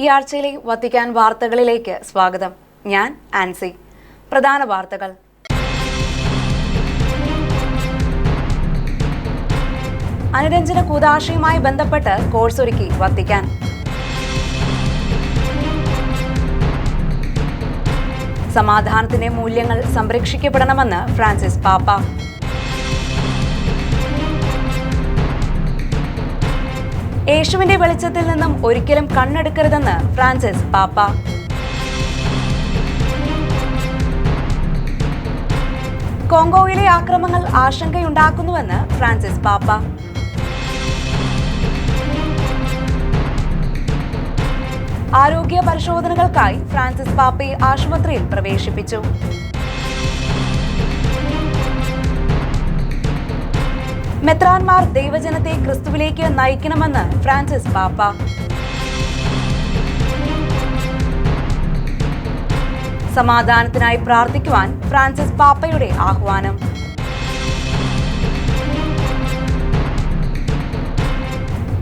ഈ ആഴ്ചയിലെ വത്തിക്കാൻ വാർത്തകളിലേക്ക് സ്വാഗതം. ഞാൻ ആൻസി. പ്രധാന വാർത്തകൾ. അനുരഞ്ജന കൂതാശയുമായി ബന്ധപ്പെട്ട് കോഴ്സ് ഒരുക്കി വത്തിക്കാൻ. സമാധാനത്തിന്റെ മൂല്യങ്ങൾ സംരക്ഷിക്കപ്പെടണമെന്ന് ഫ്രാൻസിസ് പാപ്പ. യേശുവിന്റെ വെളിച്ചത്തിൽ നിന്നും ഒരിക്കലും കണ്ണെടുക്കരുതെന്ന് ഫ്രാൻസിസ് പാപ്പ. കോങ്കോയിലെ ആക്രമങ്ങൾ ആശങ്കയുണ്ടാക്കുന്നുവെന്ന് ഫ്രാൻസിസ് പാപ്പ. ആരോഗ്യ പരിശോധനകൾക്കായി ഫ്രാൻസിസ് പാപ്പയെ ആശുപത്രിയിൽ പ്രവേശിപ്പിച്ചു. മെത്രാൻമാർ ദൈവജനത്തെ ക്രിസ്തുവിലേക്ക് നയിക്കണമെന്ന് ഫ്രാൻസിസ് പാപ്പ. സമാധാനത്തിനായി പ്രാർത്ഥിക്കുവാൻ ഫ്രാൻസിസ് പാപ്പയുടെ ആഹ്വാനം.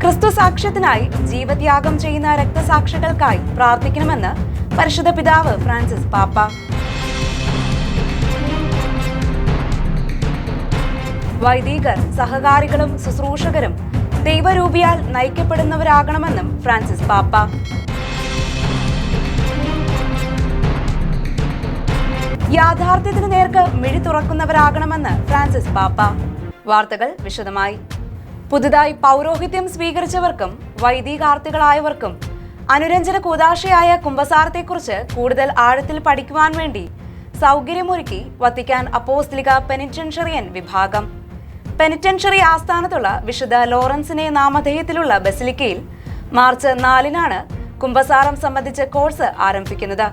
ക്രിസ്തു സാക്ഷ്യത്തിനായി ജീവത്യാഗം ചെയ്യുന്ന രക്തസാക്ഷികൾക്കായി പ്രാർത്ഥിക്കണമെന്ന് പരിശുദ്ധ പിതാവ് ഫ്രാൻസിസ് പാപ്പ. വൈദികർ സഹകാരികളും ശുശ്രൂഷകരും ദൈവരൂപിയാൽ നയിക്കപ്പെടുന്നവരാകണമെന്നും ഫ്രാൻസിസ് പാപ്പ. യാഥാർത്ഥ്യത്തിന് നേർക്ക് മിഴി തുറക്കുന്നവരാകണമെന്ന് ഫ്രാൻസിസ് പാപ്പ. വാർത്തകൾ വിശദമായി. പുതുതായി പൗരോഹിത്യം സ്വീകരിച്ചവർക്കും വൈദികാർത്ഥികളായവർക്കും അനുരഞ്ജന കൂതാശയായ കുംഭസാരത്തെക്കുറിച്ച് കൂടുതൽ ആഴത്തിൽ പഠിക്കുവാൻ വേണ്ടി സൗകര്യമൊരുക്കി വത്തിക്കാൻ അപ്പോസ്ലിക പെനിറ്റൻഷറിയൻ വിഭാഗം. പെനിറ്റൻഷറി ആസ്ഥാനത്തുള്ള വിശുദ്ധ ലോറൻസിനെ നാമധേയത്തിലുള്ള ബസിലിക്കയിൽ മാർച്ച് നാലിനാണ് കുംഭസാരം സംബന്ധിച്ച കോഴ്സ് ആരംഭിക്കുന്നത്.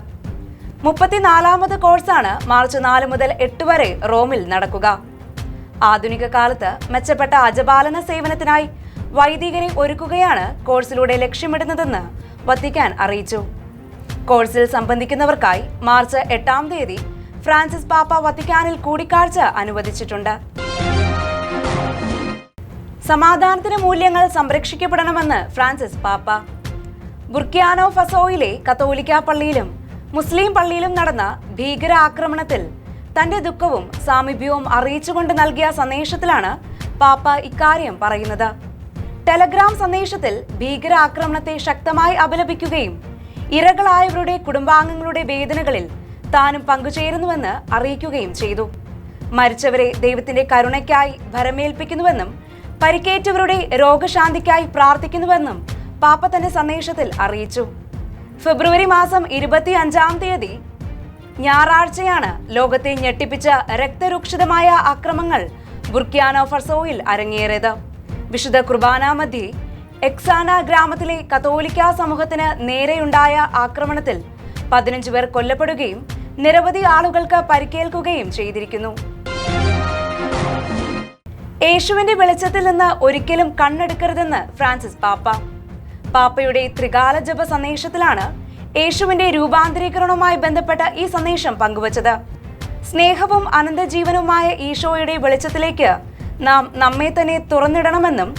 മുപ്പത്തിനാലാമത് കോഴ്സാണ് മാർച്ച് നാല് മുതൽ എട്ട് വരെ റോമിൽ നടക്കുക. ആധുനിക കാലത്ത് മെച്ചപ്പെട്ട അജപാലന സേവനത്തിനായി വൈദികരെ ഒരുക്കുകയാണ് കോഴ്സിലൂടെ ലക്ഷ്യമിടുന്നതെന്ന് വത്തിക്കാൻ അറിയിച്ചു. കോഴ്സിൽ സംബന്ധിക്കുന്നവർക്കായി മാർച്ച് എട്ടാം തീയതി ഫ്രാൻസിസ് പാപ്പ വത്തിക്കാനിൽ കൂടിക്കാഴ്ച അനുവദിച്ചിട്ടുണ്ട്. സമാധാനത്തിന് മൂല്യങ്ങൾ സംരക്ഷിക്കപ്പെടണമെന്ന് ഫ്രാൻസിസ് പാപ്പ. ബുർക്കിയാനോ ഫസോയിലെ കത്തോലിക്ക പള്ളിയിലും മുസ്ലിം പള്ളിയിലും നടന്ന ഭീകരാക്രമണത്തിൽ തന്റെ ദുഃഖവും സാമീപ്യവും അറിയിച്ചുകൊണ്ട് നൽകിയ സന്ദേശത്തിലാണ് പാപ്പ ഇക്കാര്യം പറയുന്നത്. ടെലഗ്രാം സന്ദേശത്തിൽ ഭീകരാക്രമണത്തെ ശക്തമായി അപലപിക്കുകയും ഇരകളായവരുടെ കുടുംബാംഗങ്ങളുടെ വേദനകളിൽ താനും പങ്കുചേരുന്നുവെന്ന് അറിയിക്കുകയും ചെയ്തു. മരിച്ചവരെ ദൈവത്തിന്റെ കരുണയ്ക്കായി ഭരമേൽപ്പിക്കുന്നുവെന്നും പരിക്കേറ്റവരുടെ രോഗശാന്തിക്കായി പ്രാർത്ഥിക്കുന്നുവെന്നും പാപ്പ തന്റെ സന്ദേശത്തിൽ അറിയിച്ചു. ഫെബ്രുവരി മാസം ഇരുപത്തി അഞ്ചാം തീയതി ഞായറാഴ്ചയാണ് ലോകത്തെ ഞെട്ടിപ്പിച്ച രക്തരൂക്ഷിതമായ അക്രമങ്ങൾ ബുർക്കിയാനോ ഫർസോയിൽ അരങ്ങേറിയത്. വിശുദ്ധ കുർബാന മധ്യേ എക്സാന ഗ്രാമത്തിലെ കത്തോലിക്ക സമൂഹത്തിന് നേരെയുണ്ടായ ആക്രമണത്തിൽ പതിനഞ്ച് പേർ കൊല്ലപ്പെടുകയും നിരവധി ആളുകൾക്ക് പരിക്കേൽക്കുകയും ചെയ്തിരിക്കുന്നു. യേശുവിന്റെ വെളിച്ചത്തിൽ നിന്ന് ഒരിക്കലും കണ്ണെടുക്കരുതെന്ന് ഫ്രാൻസിസ് പാപ്പ. പാപ്പയുടെ ത്രികാല ജപ സന്ദേശത്തിലാണ് യേശുവിന്റെ രൂപാന്തരീകരണവുമായി ബന്ധപ്പെട്ട ഈ സന്ദേശം പങ്കുവച്ചത്. സ്നേഹവും അനന്തജീവനുമായ ഈശോയുടെ വെളിച്ചത്തിലേക്ക് നാം നമ്മെ തന്നെ തുറന്നിടണമെന്നും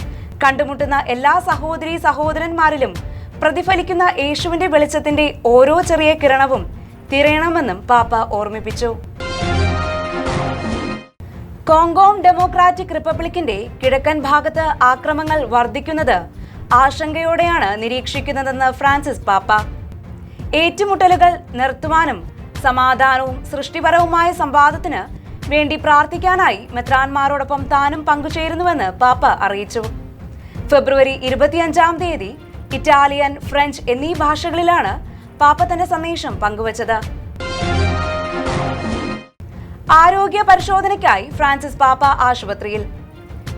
കണ്ടുമുട്ടുന്ന എല്ലാ സഹോദരി സഹോദരന്മാരിലും പ്രതിഫലിക്കുന്ന യേശുവിന്റെ വെളിച്ചത്തിന്റെ ഓരോ ചെറിയ കിരണവും തിരയണമെന്നും പാപ്പ ഓർമ്മിപ്പിച്ചു. കോങ്കോം ഡെമോക്രാറ്റിക് റിപ്പബ്ലിക്കിന്റെ കിഴക്കൻ ഭാഗത്ത് ആക്രമങ്ങൾ വർദ്ധിക്കുന്നത് ആശങ്കയോടെയാണ് നിരീക്ഷിക്കുന്നതെന്ന് ഫ്രാൻസിസ് പാപ്പ. ഏറ്റുമുട്ടലുകൾ നിർത്തുവാനും സമാധാനവും സൃഷ്ടിപരവുമായ സംവാദത്തിന് വേണ്ടി പ്രാർത്ഥിക്കാനായി മെത്രാന്മാരോടൊപ്പം താനും പങ്കുചേരുന്നുവെന്ന് പാപ്പ അറിയിച്ചു. ഫെബ്രുവരി ഇരുപത്തിയഞ്ചാം തീയതി ഇറ്റാലിയൻ ഫ്രഞ്ച് എന്നീ ഭാഷകളിലാണ് പാപ്പ തന്റെ സന്ദേശം പങ്കുവച്ചത്. ആരോഗ്യ പരിശോധനയ്ക്കായി ഫ്രാൻസിസ് പാപ്പ ആശുപത്രിയിൽ.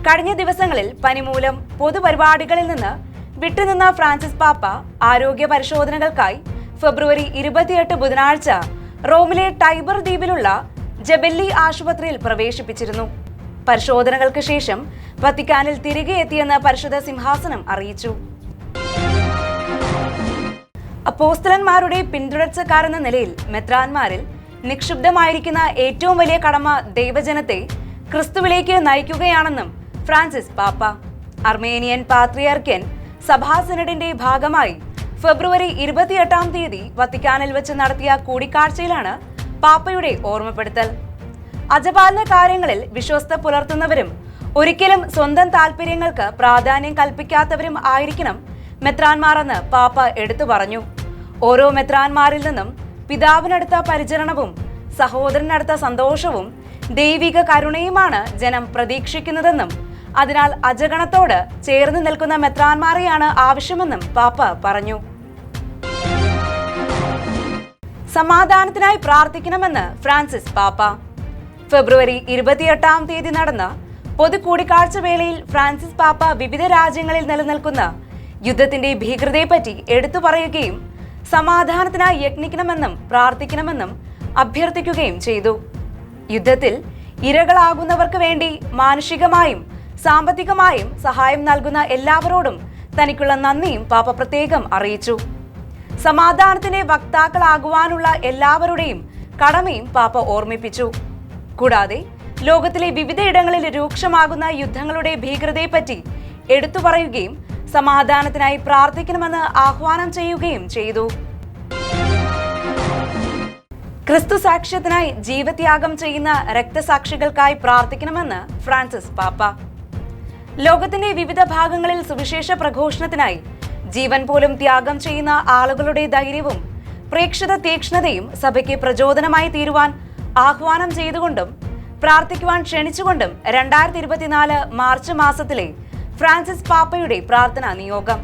കഴിഞ്ഞ ദിവസങ്ങളിൽ പനിമൂലം പൊതുപരിപാടികളിൽ നിന്ന് വിട്ടുനിന്ന ഫ്രാൻസിസ് പാപ്പ ആരോഗ്യ പരിശോധനകൾക്കായി ഫെബ്രുവരി ഇരുപത്തിയെട്ട് ബുധനാഴ്ച റോമിലെ ടൈബർ ദ്വീപിലുള്ള ജബെല്ലി ആശുപത്രിയിൽ പ്രവേശിപ്പിച്ചിരുന്നു. പരിശോധനകൾക്ക് ശേഷം വത്തിക്കാനിൽ തിരികെ എത്തിയെന്ന് പരിശുദ്ധ സിംഹാസനം അറിയിച്ചു. അപ്പോസ്തലന്മാരുടെ പിന്തുടർച്ചക്കാരെന്ന നിലയിൽ മെത്രാന്മാരിൽ നിക്ഷിപ്തമായിരിക്കുന്ന ഏറ്റവും വലിയ കടമ ദൈവജനത്തെ ക്രിസ്തുവിലേക്ക് നയിക്കുകയാണെന്നും ഫ്രാൻസിസ് പാപ്പ. അർമേനിയൻ പാത്രിയാർക്കൻ സഭാ സിനഡിന്റെ ഭാഗമായി ഫെബ്രുവരി ഇരുപത്തിയെട്ടാം തീയതി വത്തിക്കാനിൽ വെച്ച് നടത്തിയ കൂടിക്കാഴ്ചയിലാണ് പാപ്പയുടെ ഓർമ്മപ്പെടുത്തൽ. അജപാലന കാര്യങ്ങളിൽ വിശ്വസ്ത പുലർത്തുന്നവരും ഒരിക്കലും സ്വന്തം താല്പര്യങ്ങൾക്ക് പ്രാധാന്യം കൽപ്പിക്കാത്തവരും ആയിരിക്കണം മെത്രാന്മാരെന്ന് പാപ്പ എടുത്തു പറഞ്ഞു. ഓരോ മെത്രാൻമാരിൽ നിന്നും പിതാവിനടുത്ത പരിചരണവും സഹോദരനടുത്ത സന്തോഷവും ദൈവിക കരുണയുമാണ് ജനം പ്രതീക്ഷിക്കുന്നതെന്നും അതിനാൽ അജഗണത്തോട് ചേർന്ന് നിൽക്കുന്ന മെത്രാന്മാരെയാണ് ആവശ്യമെന്നും പാപ്പ പറഞ്ഞു. സമാധാനത്തിനായി പ്രാർത്ഥിക്കണമെന്ന് ഫ്രാൻസിസ് പാപ്പ. ഫെബ്രുവരി ഇരുപത്തിയെട്ടാം തീയതി നടന്ന പൊതു കൂടിക്കാഴ്ച വേളയിൽ ഫ്രാൻസിസ് പാപ്പ വിവിധ രാജ്യങ്ങളിൽ നിലനിൽക്കുന്ന യുദ്ധത്തിന്റെ ഭീകരതയെപ്പറ്റി എടുത്തു പറയുകയും സമാധാനത്തിനായി യത്നിക്കണമെന്നും പ്രാർത്ഥിക്കണമെന്നും അഭ്യർത്ഥിക്കുകയും ചെയ്തു. യുദ്ധത്തിൽ ഇരകളാകുന്നവർക്ക് വേണ്ടി മാനുഷികമായും സാമ്പത്തികമായും സഹായം നൽകുന്ന എല്ലാവരോടും തനിക്കുള്ള നന്ദിയും പാപ്പ പ്രത്യേകം അറിയിച്ചു. സമാധാനത്തിന്റെ വക്താക്കളാകുവാനുള്ള എല്ലാവരുടെയും കടമയും പാപ്പ ഓർമ്മിപ്പിച്ചു. കൂടാതെ ലോകത്തിലെ വിവിധയിടങ്ങളിൽ രൂക്ഷമാകുന്ന യുദ്ധങ്ങളുടെ ഭീകരതയെപ്പറ്റി എടുത്തു പറയുകയും സമാധാനത്തിനായി പ്രാർത്ഥിക്കണമെന്ന് ആഹ്വാനം ചെയ്യുകയും ചെയ്തു. ക്രിസ്തു സാക്ഷ്യത്തിനായി ജീവത്യാഗം ചെയ്യുന്ന രക്തസാക്ഷികൾക്കായി പ്രാർത്ഥിക്കണമെന്ന് ഫ്രാൻസിസ് പാപ്പ. ലോകത്തിന്റെ വിവിധ ഭാഗങ്ങളിൽ സുവിശേഷ പ്രഘോഷണത്തിനായി ജീവൻ പോലും ത്യാഗം ചെയ്യുന്ന ആളുകളുടെ ധൈര്യവും പ്രേക്ഷിത തീക്ഷ്ണതയും സഭയ്ക്ക് പ്രചോദനമായി തീരുവാൻ ആഹ്വാനം ചെയ്തുകൊണ്ടും പ്രാർത്ഥിക്കുവാൻ ക്ഷണിച്ചുകൊണ്ടും രണ്ടായിരത്തി ഇരുപത്തിനാല് മാർച്ച് മാസത്തിലെ ഫ്രാൻസിസ് പാപ്പയുടെ പ്രാർത്ഥനാ നിയോഗം.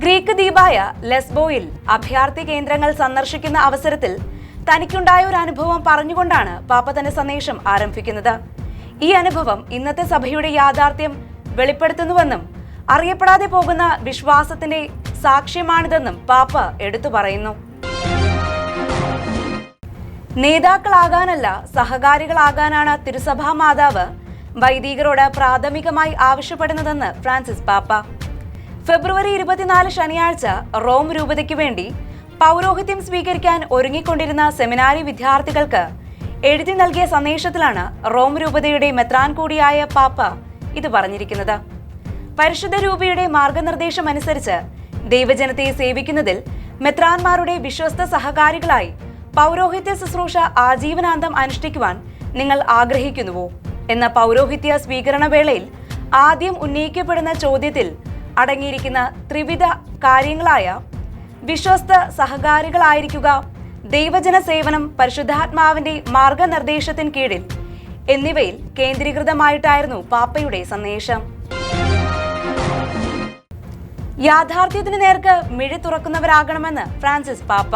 ഗ്രീക്ക് ദ്വീപായ ലെസ്ബോയിൽ അഭയാർത്ഥി കേന്ദ്രങ്ങൾ സന്ദർശിക്കുന്ന അവസരത്തിൽ തനിക്കുണ്ടായ ഒരു അനുഭവം പറഞ്ഞുകൊണ്ടാണ് പാപ്പ തന്റെ സന്ദേശം ആരംഭിക്കുന്നത്. ഈ അനുഭവം ഇന്നത്തെ സഭയുടെ യാഥാർത്ഥ്യം വെളിപ്പെടുത്തുന്നുവെന്നും അറിയപ്പെടാതെ പോകുന്ന വിശ്വാസത്തിന്റെ സാക്ഷ്യമാണിതെന്നും പാപ്പ എടുത്തു പറയുന്നു. നേതാക്കളാകാനല്ല സഹകാരികളാകാനാണ് തിരുസഭാ മാതാവ് വൈദികരോട് പ്രാഥമികമായി ആവശ്യപ്പെടുന്നതെന്ന് ഫ്രാൻസിസ് പാപ്പ. ഫെബ്രുവരി ഇരുപത്തിനാല് ശനിയാഴ്ച റോം രൂപതയ്ക്ക് വേണ്ടി പൗരോഹിത്യം സ്വീകരിക്കാൻ ഒരുങ്ങിക്കൊണ്ടിരുന്ന സെമിനാരി വിദ്യാർത്ഥികൾക്ക് എഴുതി നൽകിയ സന്ദേശത്തിലാണ് റോം രൂപതയുടെ മെത്രാൻ കൂടിയായ പാപ്പ ഇത് പറഞ്ഞിരിക്കുന്നത്. പരിശുദ്ധ രൂപയുടെ മാർഗനിർദ്ദേശം അനുസരിച്ച് ദൈവജനത്തെ സേവിക്കുന്നതിൽ മെത്രാന്മാരുടെ വിശ്വസ്ത സഹകാരികളായി പൗരോഹിത്യ ശുശ്രൂഷ ആജീവനാന്തം അനുഷ്ഠിക്കുവാൻ നിങ്ങൾ ആഗ്രഹിക്കുന്നുവോ? എന്ന പൗരോഹിത്യ സ്വീകരണ വേളയിൽ ആദ്യം ഉന്നയിക്കപ്പെടുന്ന ചോദ്യത്തിൽ അടങ്ങിയിരിക്കുന്ന ത്രിവിധ കാര്യങ്ങളായ വിശ്വസ്ത സഹകാരികളായിരിക്കുക ദൈവജന സേവനം പരിശുദ്ധാത്മാവിന്റെ മാർഗനിർദ്ദേശത്തിന് കീഴിൽ എന്നിവയിൽ കേന്ദ്രീകൃതമായിട്ടായിരുന്നു പാപ്പയുടെ സന്ദേശം. യാഥാർത്ഥ്യത്തിന് നേർക്ക് മിഴി തുറക്കുന്നവരാകണമെന്ന് ഫ്രാൻസിസ് പാപ്പ.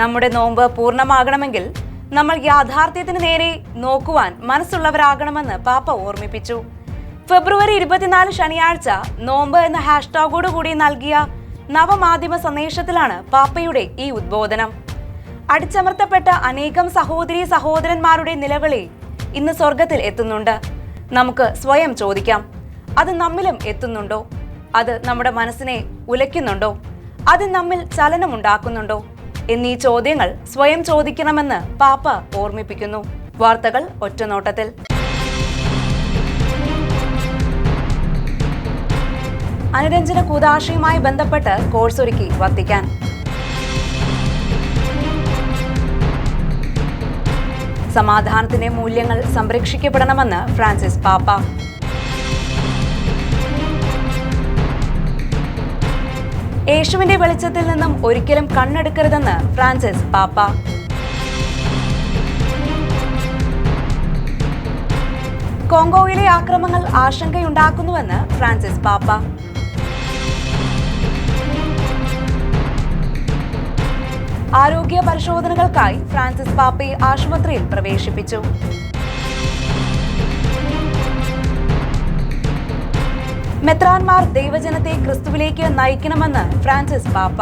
നമ്മുടെ നോമ്പ് പൂർണമാകണമെങ്കിൽ നമ്മൾ യാഥാർത്ഥ്യത്തിന് നേരെ നോക്കുവാൻ മനസ്സുള്ളവരാകണമെന്ന് പാപ്പ ഓർമ്മിപ്പിച്ചു. ഫെബ്രുവരി ഇരുപത്തിനാല് ശനിയാഴ്ച നോമ്പ് എന്ന ഹാഷ്ടാഗോട് കൂടി നൽകിയ നവമാധ്യമ സന്ദേശത്തിലാണ് പാപ്പയുടെ ഈ ഉദ്ബോധനം. അടിച്ചമർത്തപ്പെട്ട അനേകം സഹോദരി സഹോദരന്മാരുടെ നിലവിളി ഇന്ന് സ്വർഗത്തിൽ എത്തുന്നുണ്ട്. നമുക്ക് സ്വയം ചോദിക്കാം അത് നമ്മിലും എത്തുന്നുണ്ടോ? അത് നമ്മുടെ മനസ്സിനെ ഉലയ്ക്കുന്നുണ്ടോ? അത് നമ്മിൽ ചലനമുണ്ടാക്കുന്നുണ്ടോ? എന്നീ ചോദ്യങ്ങൾ സ്വയം ചോദിക്കണമെന്ന് പാപ്പ ഓർമ്മിപ്പിക്കുന്നു. വാർത്തകൾ ഒറ്റനോട്ടത്തിൽ. അനുരഞ്ജന കൂതാശയുമായി ബന്ധപ്പെട്ട് കോഴ്സ് ഒരുക്കി വത്തിക്കാൻ സമാധാനത്തിന്റെ മൂല്യങ്ങൾ സംരക്ഷിക്കപ്പെടണമെന്ന് ഫ്രാൻസിസ് പാപ്പ. യേശുവിന്റെ വെളിച്ചത്തിൽ നിന്നും ഒരിക്കലും കണ്ണെടുക്കരുതെന്ന് ഫ്രാൻസിസ് പാപ്പ. കോങ്കോയിലെ ആക്രമങ്ങൾ ആശങ്കയുണ്ടാക്കുന്നുവെന്ന് ഫ്രാൻസിസ് പാപ്പ. ആരോഗ്യ പരിശോധനകൾക്കായി ഫ്രാൻസിസ് പാപ്പയെ ആശുപത്രിയിൽ പ്രവേശിപ്പിച്ചു. മെത്രാൻമാർ ദൈവജനത്തെ ക്രിസ്തുവിലേക്ക് നയിക്കണമെന്ന് ഫ്രാൻസിസ് പാപ്പ.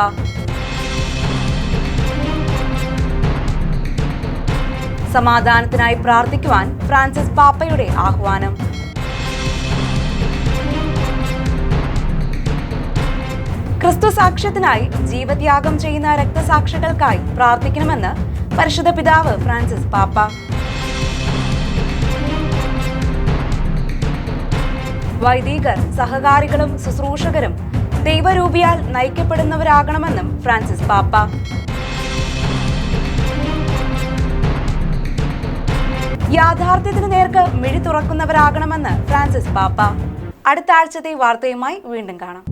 സമാധാനത്തിനായി പ്രാർത്ഥിക്കുവാൻ ഫ്രാൻസിസ് പാപ്പയുടെ ആഹ്വാനം. ക്രിസ്തു സാക്ഷ്യത്തിനായി ജീവത്യാഗം ചെയ്യുന്ന രക്തസാക്ഷികൾക്കായി പ്രാർത്ഥിക്കണമെന്ന് പരിശുദ്ധ പിതാവ് ഫ്രാൻസിസ് പാപ്പ. വൈദികർ സഹകാരികളും ശുശ്രൂഷകരും ദൈവരൂപിയാൽ നയിക്കപ്പെടുന്നവരാകണമെന്നും ഫ്രാൻസിസ് പാപ്പ. യാഥാർത്ഥ്യത്തിന് നേർക്ക് മിഴി തുറക്കുന്നവരാകണമെന്ന് ഫ്രാൻസിസ് പാപ്പ. അടുത്ത ആഴ്ചത്തെ വാർത്തയുമായി വീണ്ടും കാണാം.